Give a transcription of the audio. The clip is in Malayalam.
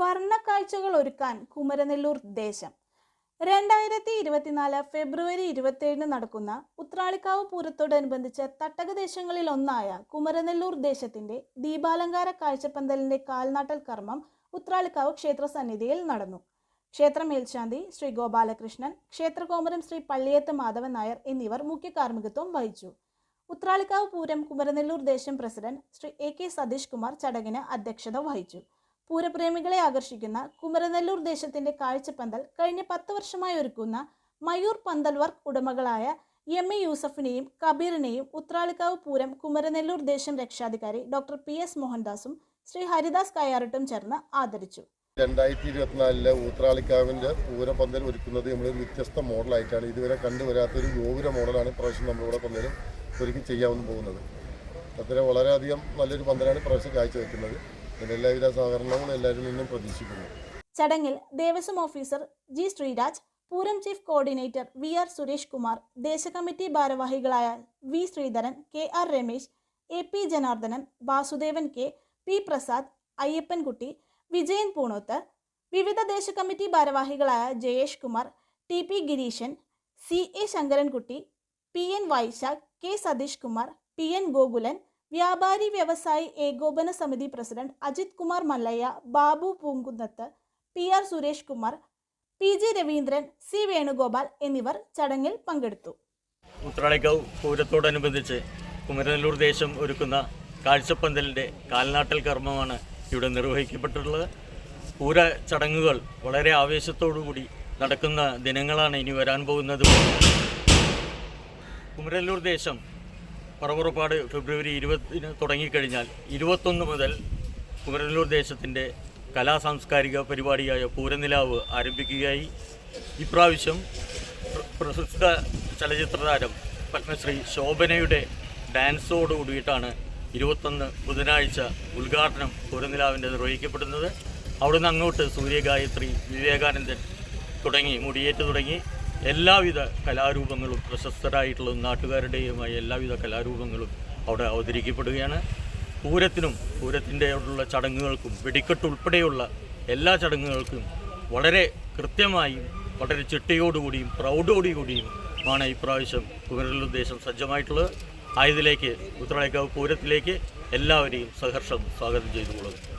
വർണക്കാഴ്ചകൾ ഒരുക്കാൻ കുമരനെല്ലൂർ ദേശം. രണ്ടായിരത്തി ഇരുപത്തിനാല് ഫെബ്രുവരി ഇരുപത്തിയേഴിന് നടക്കുന്ന ഉത്രാളിക്കാവ് പൂരത്തോടനുബന്ധിച്ച് തട്ടകദേശങ്ങളിൽ ഒന്നായ കുമരനെല്ലൂർ ദേശത്തിന്റെ ദീപാലങ്കാര കാഴ്ചപ്പന്തലിന്റെ കാൽനാട്ടൽ കർമ്മം ഉത്രാളിക്കാവ് ക്ഷേത്ര സന്നിധിയിൽ നടന്നു. ക്ഷേത്ര മേൽശാന്തി ശ്രീ ഗോപാലകൃഷ്ണൻ ക്ഷേത്രകോമരം ശ്രീ പള്ളിയത്ത് മാധവൻ നായർ എന്നിവർ മുഖ്യ കാർമ്മികത്വം വഹിച്ചു. ഉത്രാളിക്കാവ് പൂരം കുമരനെല്ലൂർ ദേശം president Shri A K Satheesh Kumar ചടങ്ങിന് അധ്യക്ഷത വഹിച്ചു. പൂരപ്രേമികളെ ആകർഷിക്കുന്ന കുമരനെല്ലൂർ ദേശത്തിന്റെ കാഴ്ചപ്പന്തൽ കഴിഞ്ഞ പത്ത് വർഷമായി ഒരുക്കുന്ന മയൂർ പന്തൽ വർക്ക് ഉടമകളായ എം എ യൂസഫിനെയും കബീറിനെയും ഉത്രാളിക്കാവ് പൂരം കുമരനെല്ലൂർ ദേശം രക്ഷാധികാരി ഡോക്ടർ പി എസ് മോഹൻദാസും ശ്രീ ഹരിദാസ് കയ്യാറിട്ടും ചേർന്ന് ആദരിച്ചു. രണ്ടായിരത്തി ഇരുപത്തിനാലിലെ ഊത്രാളിക്കാവിന്റെ പൂരപ്പന്തൽ ഒരുക്കുന്നത് നമ്മളൊരു വ്യത്യസ്ത മോഡലായിട്ടാണ്. ഇതുവരെ കണ്ടുവരാത്തൊരു ഗോപുര മോഡലാണ് ഇപ്രാവശ്യം നമ്മളിവിടെ പന്തലും ഒരുക്കി ചെയ്യാവുന്ന പോകുന്നത്. അത്ര വളരെയധികം നല്ലൊരു പന്തലാണ് ഇപ്രാവശ്യം കാഴ്ചവെക്കുന്നത്. എല്ലാവിധ സഹകരണങ്ങളും എല്ലാവരും നിന്നും പ്രതീക്ഷിക്കുന്നു. ചടങ്ങിൽ Devaswom officer G Sreeraj Pooram chief coordinator V R Suresh Kumar ദേശകമ്മിറ്റി ഭാരവാഹികളായ V Sreedharan K R Ramesh A P Janardhanan Vasudevan K P Prasad Ayyappankutty Vijayan Poonoth വിവിധ ദേശകമ്മിറ്റി ഭാരവാഹികളായ Jayesh Kumar T P Gireesan C A Sankarankutty P N Vaisakh K Satheesh Kumar P N Gokulan വ്യാപാരി വ്യവസായി ഏകോപന സമിതി president Ajith Kumar Mallayya Babu Poonkunnath P R Suresh Kumar P G Raveendran C Venugopal എന്നിവർ ചടങ്ങിൽ പങ്കെടുത്തു. ഉത്രാളിക്കാവ് പൂരത്തോടനുബന്ധിച്ച് കുമരനെല്ലൂർ ദേശം ഒരുക്കുന്ന കാഴ്ചപ്പന്തലിന്റെ കാൽനാട്ടൽ കർമ്മമാണ് ഇവിടെ നിർവഹിക്കപ്പെട്ടിട്ടുള്ളത്. പൂര ചടങ്ങുകൾ വളരെ ആവേശത്തോടുകൂടി നടക്കുന്ന ദിനങ്ങളാണ് ഇനി വരാൻ പോകുന്നത്. കുമരല്ലൂർ ദേശം പറവുറപ്പാട് ഫെബ്രുവരി ഇരുപത്തിന് തുടങ്ങിക്കഴിഞ്ഞാൽ ഇരുപത്തൊന്ന് മുതൽ കുമരനല്ലൂർ ദേശത്തിന്റെ കലാ സാംസ്കാരിക പരിപാടിയായ പൂരനിലാവ് ആരംഭിക്കുകയായി. ഇപ്രാവശ്യം പ്രശസ്ത ചലച്ചിത്ര താരം പത്മശ്രീ ശോഭനയുടെ ഡാൻസോട് കൂടിയിട്ടാണ് ഇരുപത്തൊന്ന് ബുധനാഴ്ച ഉദ്ഘാടനം പൂരനിലാവിന്റെ നിർവഹിക്കപ്പെടുന്നത്. അവിടുന്ന് അങ്ങോട്ട് സൂര്യഗായത്രി വിവേകാനന്ദൻ തുടങ്ങി മുടിയേറ്റ് തുടങ്ങി. എല്ലാവിധ കലാരൂപങ്ങളും പ്രശസ്തരായിട്ടുള്ള നാട്ടുകാരുടെയുമായ എല്ലാവിധ കലാരൂപങ്ങളും അവിടെ അവതരിക്കപ്പെടുകയാണ് പൂരത്തിനും പൂരത്തിന്റെ അവിടെയുള്ള ചടങ്ങുകൾക്കും വെടിക്കെട്ട് ഉൾപ്പെടെയുള്ള എല്ലാ ചടങ്ങുകൾക്കും വളരെ കൃത്യമായും വളരെ ചിട്ടയോടുകൂടിയും പ്രൗഢോടുകൂടിയും ആണ് ഇപ്രാവശ്യം കുമരനെല്ലൂർ ദേശം സജ്ജമായിട്ടുള്ളത്. ആയതിലേക്ക് ഉത്തരാളിക്കാവ് പൂരത്തിലേക്ക് എല്ലാവരെയും സഹർഷം സ്വാഗതം ചെയ്തുകൊള്ളുന്നു.